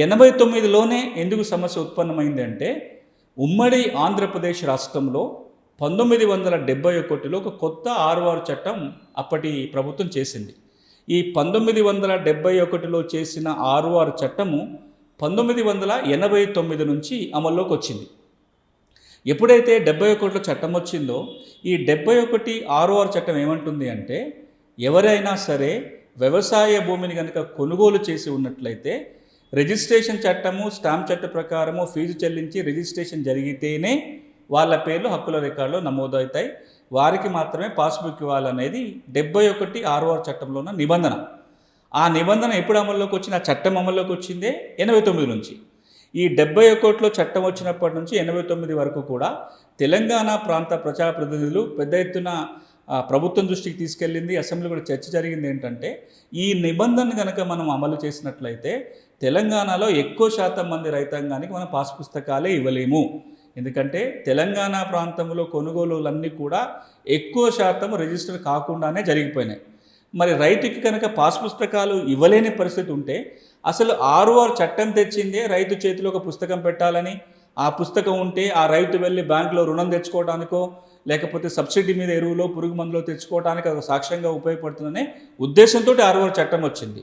ఎనభై తొమ్మిదిలోనే ఎందుకు సమస్య ఉత్పన్నమైంది అంటే ఉమ్మడి ఆంధ్రప్రదేశ్ రాష్ట్రంలో పంతొమ్మిది వందల డెబ్బై ఒకటిలో ఒక కొత్త ఆరువారు చట్టం అప్పటి ప్రభుత్వం చేసింది. ఈ పంతొమ్మిది వందల డెబ్బై ఒకటిలో చేసిన ఆరువారు చట్టము పంతొమ్మిది వందల ఎనభై తొమ్మిది నుంచి అమల్లోకి వచ్చింది. ఎప్పుడైతే డెబ్బై ఒకటిలో చట్టం వచ్చిందో ఈ డెబ్బై ఒకటి ఆరు చట్టం ఏమంటుంది అంటే ఎవరైనా సరే వ్యవసాయ భూమిని కనుక కొనుగోలు చేసి ఉన్నట్లయితే రిజిస్ట్రేషన్ చట్టము స్టాంప్ చట్ట ప్రకారము ఫీజు చెల్లించి రిజిస్ట్రేషన్ జరిగితేనే వాళ్ళ పేర్లు హక్కుల రికార్డులో నమోదవుతాయి. వారికి మాత్రమే పాస్బుక్ ఇవ్వాలనేది డెబ్బై ఒకటి ఆరు చట్టంలో ఉన్న నిబంధన. ఆ నిబంధన ఎప్పుడు అమల్లోకి వచ్చింది? ఆ చట్టం అమల్లోకి వచ్చిందే ఎనభై తొమ్మిది నుంచి. ఈ డెబ్బై ఒకటిలో చట్టం వచ్చినప్పటి నుంచి ఎనభై తొమ్మిది వరకు కూడా తెలంగాణ ప్రాంత ప్రజాప్రతినిధులు పెద్ద ఎత్తున ప్రభుత్వం దృష్టికి తీసుకెళ్ళింది అసెంబ్లీ కూడా చర్చ జరిగింది ఏంటంటే ఈ నిబంధన కనుక మనం అమలు చేసినట్లయితే తెలంగాణలో ఎక్కువ శాతం మంది రైతాంగానికి మనం పాస్ పుస్తకాలే ఇవ్వలేము. ఎందుకంటే తెలంగాణ ప్రాంతంలో కొనుగోలులన్నీ కూడా ఎక్కువ శాతం రిజిస్టర్ కాకుండానే జరిగిపోయినాయి. మరి రైతుకి కనుక పాస్ పుస్తకాలు ఇవ్వలేని పరిస్థితి ఉంటే అసలు ఆరు ఆరు చట్టం తెచ్చిందే రైతు చేతిలో ఒక పుస్తకం పెట్టాలని ఆ పుస్తకం ఉంటే ఆ రైతు వెళ్ళి బ్యాంకులో రుణం తెచ్చుకోవడానికో లేకపోతే సబ్సిడీ మీద ఎరువులో పురుగు మందులో తెచ్చుకోవడానికి అది సాక్ష్యంగా ఉపయోగపడుతుందనే ఉద్దేశంతో ఆరు ఆరు చట్టం వచ్చింది.